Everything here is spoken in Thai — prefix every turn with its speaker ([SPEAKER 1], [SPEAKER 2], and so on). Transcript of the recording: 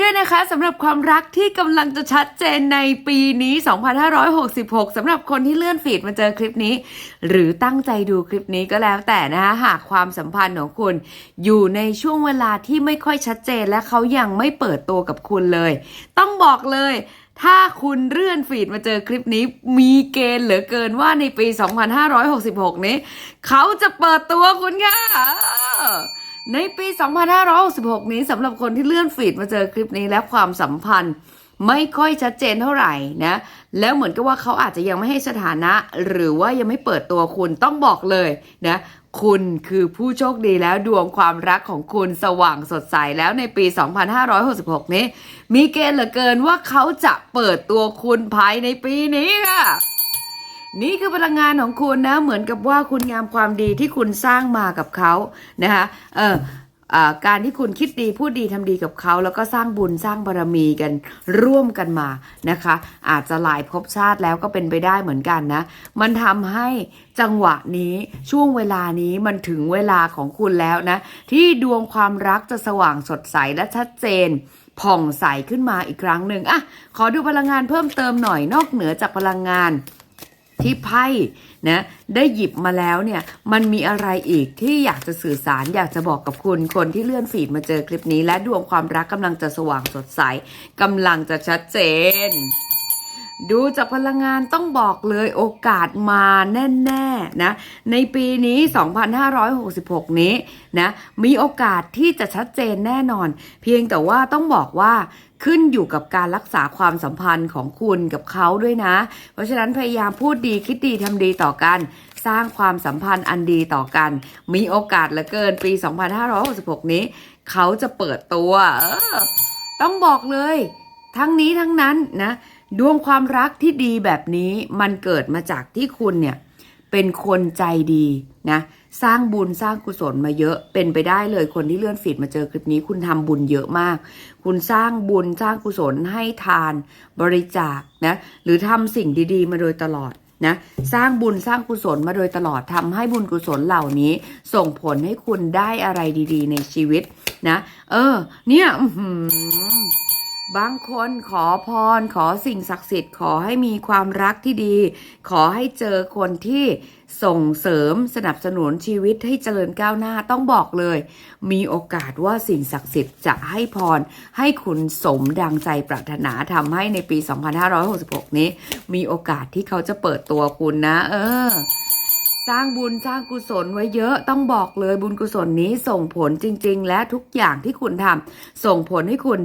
[SPEAKER 1] ด้วยนะคะสำหรับความรักที่กำลังจะชัดเจนในปีนี้ 2566สำหรับคนที่เลื่อนฟีดมาเจอคลิปนี้ หรือตั้งใจดูคลิปนี้ก็แล้วแต่นะคะหากความสัมพันธ์ของคุณ อยู่ในช่วงเวลาที่ไม่ค่อยชัดเจนและเขายังไม่เปิดตัวกับคุณเลย ต้องบอกเลยถ้าคุณเลื่อนฟีดมาเจอคลิปนี้ มีเกณฑ์เหลือเกินว่าในปี 2566 นี้ เขาจะเปิดตัวคุณค่ะ ในปี 2566 นี้สำหรับคนที่เลื่อนฟีดมาเจอคลิปนี้และความสัมพันธ์ไม่ค่อยชัดเจนเท่าไหร่นะ แล้วเหมือนกับว่าเขาอาจจะยังไม่ให้สถานะ หรือว่ายังไม่เปิดตัวคุณต้องบอกเลยนะ คุณคือผู้โชคดีแล้วดวงความรักของคุณสว่างสดใสแล้วในปี 2566 นี้ มีเกณฑ์เหลือเกินว่าเขาจะเปิดตัวคุณภายในปีนี้ค่ะ นี่คือพลังงานของคุณนะ เหมือนกับว่าคุณงามความดีที่คุณสร้างมากับเขานะคะเออการที่คุณคิดดีพูดดีทำดีกับเขา แล้วก็สร้างบุญสร้างบารมีกันร่วมกันมานะคะ อาจจะหลายภพชาติแล้วก็เป็นไปได้เหมือนกันนะ มันทำให้จังหวะนี้ช่วงเวลานี้มันถึงเวลาของคุณแล้วนะ ที่ดวงความรักจะสว่างสดใสและชัดเจนผ่องใสขึ้นมาอีกครั้งหนึ่งอะขอดูพลังงานเพิ่มเติมหน่อยนอกเหนือจากพลังงาน ที่ไพ่นะได้หยิบมาแล้วเนี่ยมันมีอะไรอีกที่อยากจะสื่อสารอยากจะบอกกับคุณ คนที่เลื่อนฟีดมาเจอคลิปนี้ และดวงความรักกำลังจะสว่างสดใสกำลังจะชัดเจน ดูจากพลังงานต้องบอกเลยโอกาสมาแน่ๆนะในปีนี้ 2566 นี้นะมีโอกาสที่จะชัดเจนแน่นอน เพียงแต่ว่าต้องบอกว่าขึ้นอยู่กับการรักษาความสัมพันธ์ของคุณกับเขาด้วยนะ เพราะฉะนั้นพยายามพูดดีคิดดีทำดีต่อกัน สร้างความสัมพันธ์อันดีต่อกัน มีโอกาสเหลือเกินปี 2566 นี้ เขาจะเปิดตัว ต้องบอกเลย ทั้งนี้ทั้งนั้นนะ ดวงความรักที่ดีแบบนี้มันเกิดมาจากที่คุณเนี่ยเป็นคนใจดีนะสร้างบุญสร้างกุศลมาเยอะเป็นไปได้เลยคนที่เลื่อนฟีดมาเจอคลิปนี้ คุณทำบุญเยอะมาก คุณสร้างบุญสร้างกุศลให้ทานบริจาคนะหรือทำสิ่งดีๆ มาโดยตลอดนะสร้างบุญสร้างกุศลมาโดยตลอดทำให้บุญกุศลเหล่านี้ ส่งผลให้คุณได้อะไรดี ๆ ในชีวิตนะ เออ เนี่ย บางคนขอพรขอสิ่งศักดิ์สิทธิ์ขอให้มีความรักที่ดี ขอให้เจอคนที่ส่งเสริมสนับสนุนชีวิตให้เจริญก้าวหน้าต้องบอกเลย มีโอกาสว่าสิ่งศักดิ์สิทธิ์จะให้พร ให้คุณสมดังใจปรารถนาทำให้ในปี 2566 นี้ มีโอกาสที่เขาจะเปิดตัวคุณนะ เออสร้างบุญสร้างกุศลไว้เยอะต้องบอกเลยบุญกุศลนี้ส่งผลจริง ๆ และทุกอย่างที่คุณทำส่งผลให้คุณ